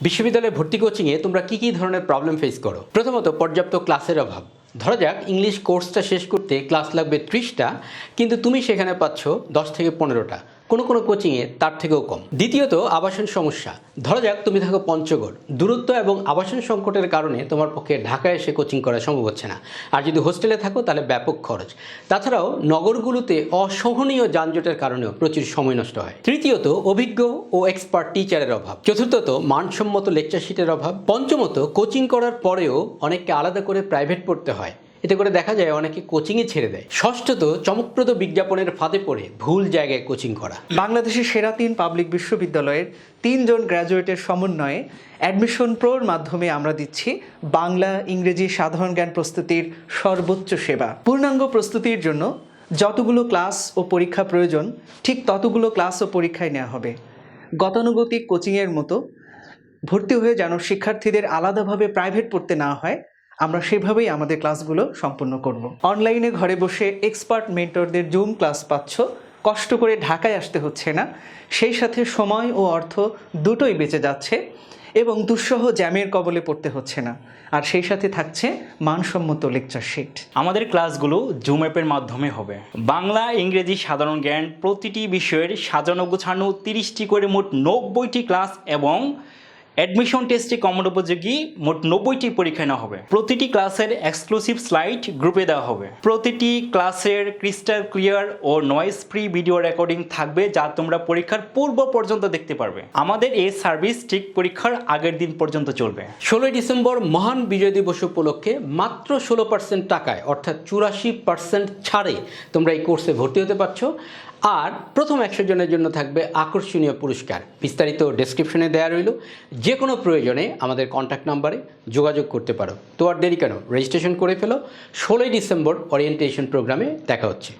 বিশ্ববিদ্যালয়ে ভর্তি কোচিংয়ে তোমরা কী কী ধরনের প্রবলেম ফেস করো? প্রথমত, পর্যাপ্ত ক্লাসের অভাব। ধরা যাক ইংলিশ কোর্সটা শেষ করতে ক্লাস লাগবে ত্রিশটা, কিন্তু তুমি সেখানে পাচ্ছ দশ থেকে পনেরোটা। কোনো কোনো কোচিংয়ে তার থেকেও কম। দ্বিতীয়ত, আবাসন সমস্যা। ধরা যাক, তুমি থাকো পঞ্চগড়। দূরত্ব এবং আবাসন সংকটের কারণে তোমার পক্ষে ঢাকায় এসে কোচিং করা সম্ভব হচ্ছে না। আর যদি হোস্টেলে থাকো, তাহলে ব্যাপক খরচ। তাছাড়াও, নগরগুলোতে অসহনীয় যানজটের কারণেও প্রচুর সময় নষ্ট হয়। তৃতীয়ত, অভিজ্ঞ ও এক্সপার্ট টিচারের অভাব। চতুর্থত, মানসম্মত লেকচার শিটের অভাব। পঞ্চমত, কোচিং করার পরেও অনেককে আলাদা করে প্রাইভেট পড়তে হয়। এতে করে দেখা যায় অনেকে কোচিংয়ে ছেড়ে দেয়। ষষ্ঠত, চমকপ্রদ বিজ্ঞাপনের ফাঁদে পড়ে ভুল জায়গায় কোচিং করা। বাংলাদেশের সেরা তিন পাবলিক বিশ্ববিদ্যালয়ের তিনজন গ্র্যাজুয়েটের সমন্বয়ে অ্যাডমিশন প্রোর মাধ্যমে আমরা দিচ্ছি বাংলা, ইংরেজি সাধারণ জ্ঞান প্রস্তুতির সর্বোচ্চ সেবা। পূর্ণাঙ্গ প্রস্তুতির জন্য যতগুলো ক্লাস ও পরীক্ষা প্রয়োজন, ঠিক ততগুলো ক্লাস ও পরীক্ষায় নেওয়া হবে। গতানুগতিক কোচিংয়ের মতো ভর্তি হয়ে যেন শিক্ষার্থীদের আলাদাভাবে প্রাইভেট পড়তে না হয় আমরা সেভাবেই আমাদের ক্লাসগুলো সম্পন্ন করব। অনলাইনে ঘরে বসে এক্সপার্ট মেন্টরদের জুম ক্লাস পাচ্ছ, কষ্ট করে ঢাকায় আসতে হচ্ছে না। সেই সাথে সময় ও অর্থ দুটোই বেঁচে যাচ্ছে এবং দুঃসহ জ্যামের কবলে পড়তে হচ্ছে না। আর সেই সাথে থাকছে মানসম্মত লেকচার শিট আমাদের ক্লাসগুলো জুম অ্যাপের মাধ্যমে হবে। বাংলা, ইংরেজি সাধারণ জ্ঞান প্রতিটি বিষয়ের সাজানো গোছানো তিরিশটি করে মোট নব্বইটি ক্লাস এবং অ্যাডমিশন টেস্টে কমন উপযোগী মোট নব্বইটি পরীক্ষা নেওয়া হবে। প্রতিটি ক্লাসের এক্সক্লুসিভ স্লাইড গ্রুপে দেওয়া হবে। প্রতিটি ক্লাসের ক্রিস্টাল ক্লিয়ার ও নয়েজ ফ্রি ভিডিও রেকর্ডিং থাকবে যা তোমরা পরীক্ষার পূর্ব পর্যন্ত দেখতে পারবে। আমাদের এই সার্ভিস ঠিক পরীক্ষার আগের দিন পর্যন্ত চলবে। ষোলোই ডিসেম্বর মহান বিজয় দিবস উপলক্ষে মাত্র ষোলো পার্সেন্ট টাকায়, অর্থাৎ চুরাশি পার্সেন্ট ছাড়ে তোমরা এই কোর্সে ভর্তি হতে পারছ। আর প্রথম একশো জনের জন্য থাকবে আকর্ষণীয় পুরস্কার। বিস্তারিত ডেসক্রিপশনে দেওয়া রইল। যে কোনো প্রয়োজনে আমাদের কন্ট্যাক্ট নাম্বারে যোগাযোগ করতে পারো। তো আর দেরি কেন? রেজিস্ট্রেশন করে ফেলো। ষোলোই ডিসেম্বর ওরিয়েন্টেশন প্রোগ্রামে দেখা হচ্ছে।